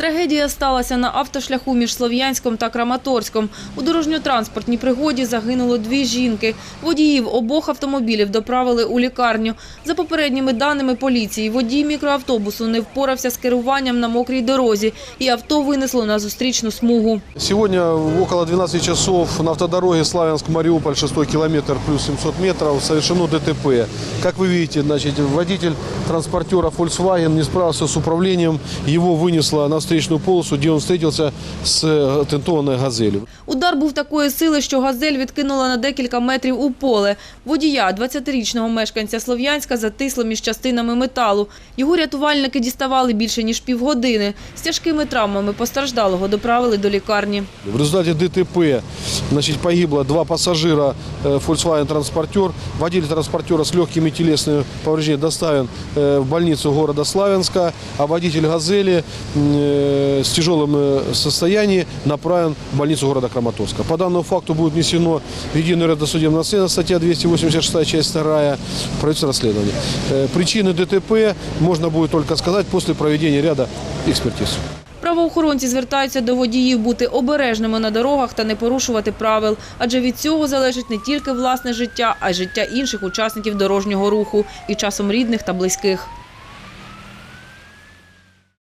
Трагедія сталася на автошляху між Слов'янськом та Краматорськом. У дорожньо-транспортній пригоді загинуло дві жінки. Водіїв обох автомобілів доправили у лікарню. За попередніми даними поліції, водій мікроавтобусу не впорався з керуванням на мокрій дорозі, і авто винесло на зустрічну смугу. Сегодня около 12 часов на автодороге Славянск-Мариуполь, 6 километр плюс 700 метров, совершено ДТП. Вы видите, значит, водитель транспортера Volkswagen не справился с управлением, его вынесло на встречную полосу, где он встретился с э, тентованной «Газелью». Удар був такої сили, що газель відкинула на декілька метрів у поле. Водія, 20-річного мешканця Слов'янська, затисло між частинами металу. Його рятувальники діставали більше ніж півгодини. З тяжкими травмами постраждалого доправили до лікарні. В результате ДТП значит, погибло два пассажира э, Volkswagen транспортер. Водитель транспортера с легкими телесными повреждениями доставлен э, в больницу города Славянска, а водитель «Газели» э, с тяжелым э, состоянием направлен в больницу города Краматорска. По данному факту будет внесено в единое досудебное расследование, статья 286, часть 2, проводится расследование. Э, Причины ДТП можно будет только сказать после проведения ряда экспертиз. Правоохоронці звертаються до водіїв бути обережними на дорогах та не порушувати правил, адже від цього залежить не тільки власне життя, а й життя інших учасників дорожнього руху і часом рідних та близьких.